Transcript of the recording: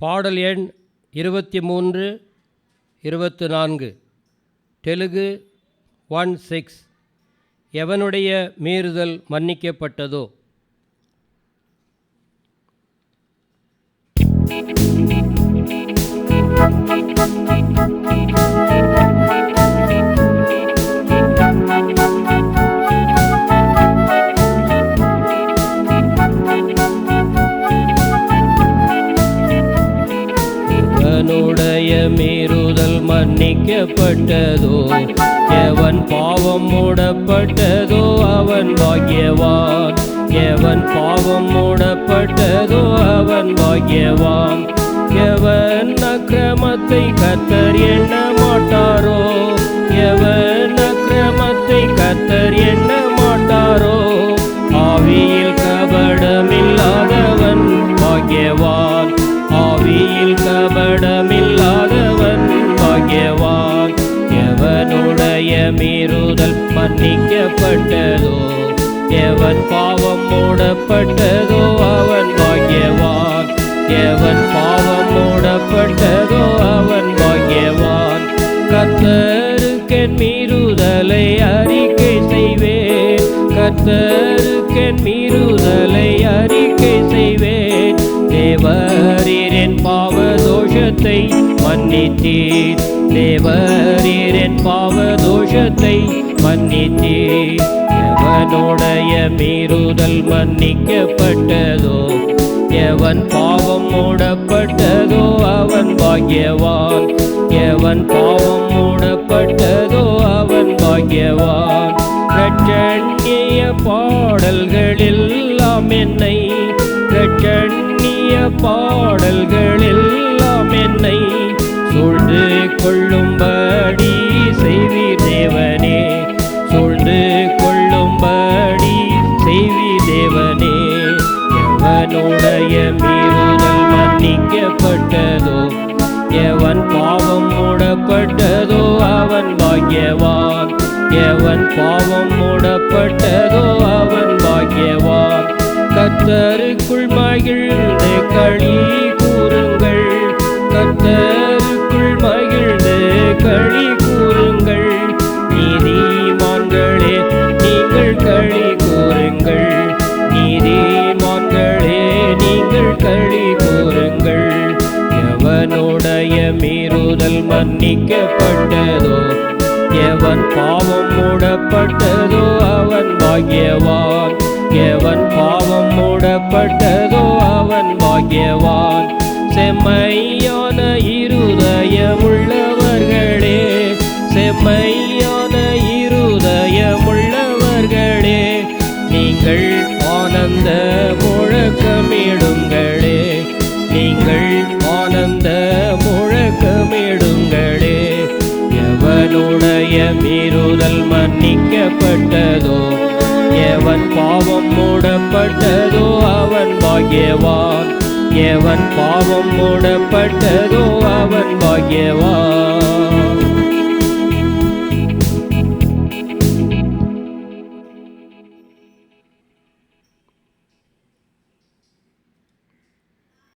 பாடல் எண் இருபத்தி மூன்று இருபத்து நான்கு. Telugu one six. எவனுடைய மீறுதல் மன்னிக்கப்பட்டதோ? அவனுடைய மீறுதல் மன்னிக்கப்பட்டதோ? எவன் பாவம் மூடப்பட்டதோ? அவன் பாக்கியவான். எவன் பாவம் மூடப்பட்டதோ? அவன் பாக்கியவான். எவன் அக்கிரமத்தை கத்தர் எண்ண மாட்டாரோ? எவன் அக்கிரமத்தை கத்தர் எண்ண மீறுதல் மன்னிக்கப்பட்டதோ? எவன் பாவம் மூடப்பட்டதோ? அவன் பாக்கியவான். எவன் பாவம் மூடப்பட்டதோ? அவன் பாக்கியவான். கத்தருக்கென் மீறுதலை அறிக்கை செய்வேன். கத்தருக்கென் மீறுதலை அறிக்கை செய்வேன். தேவரீரின் பாவ தோஷத்தை மன்னித்தீர். தேவரீரின் பாவ தோஷத்தை மன்னித்தீர் எவனுடைய மீறுதல் மன்னிக்கப்பட்டதோ எவன் பாவம் மூடப்பட்டதோ அவன் பாக்கியவான். எவன் பாவம் மூடப்பட்டதோ அவன் பாக்கியவான். ரட்சண்ய பாடல்கள் எல்லாம் என்னை ரட்சண்ய பாடல்கள் எல்லாம் என்னை சூழ்ந்து கொள்ளும்படி செய்வி தேவனே. சூழ்ந்து கொள்ளும்படி செய்வி தேவனே. எவனுடைய மீறுதல் மன்னிக்கப்பட்டதோ எவன் பாவம் மூடப்பட்டதோ அவன் பாக்கியவான். எவன் பாவம் மூடப்பட்டதோ அவன் பாக்கியவான். கத்தருக்குள் மகிழ்ந்து களி களி கூறுங்கள். நீதிமான்களே நீங்கள் களி கூறுங்கள். நீதிமான்களே நீங்கள் களி கூறுங்கள். எவனுடைய மீறுதல் மன்னிக்கப்பட்டதோ எவன் பாவம் மூடப்பட்டதோ அவன் பாக்கியவான். எவன் பாவம் மூடப்பட்டதோ அவன் பாக்கியவான். செம்மையான மீறுதல் மன்னிக்கப்பட்டதோ? எவன் பாவம் மூடப்பட்டதோ? அவன் பாக்கியவான். எவன் பாவம் மூடப்பட்டதோ? அவன் பாக்கியவான்.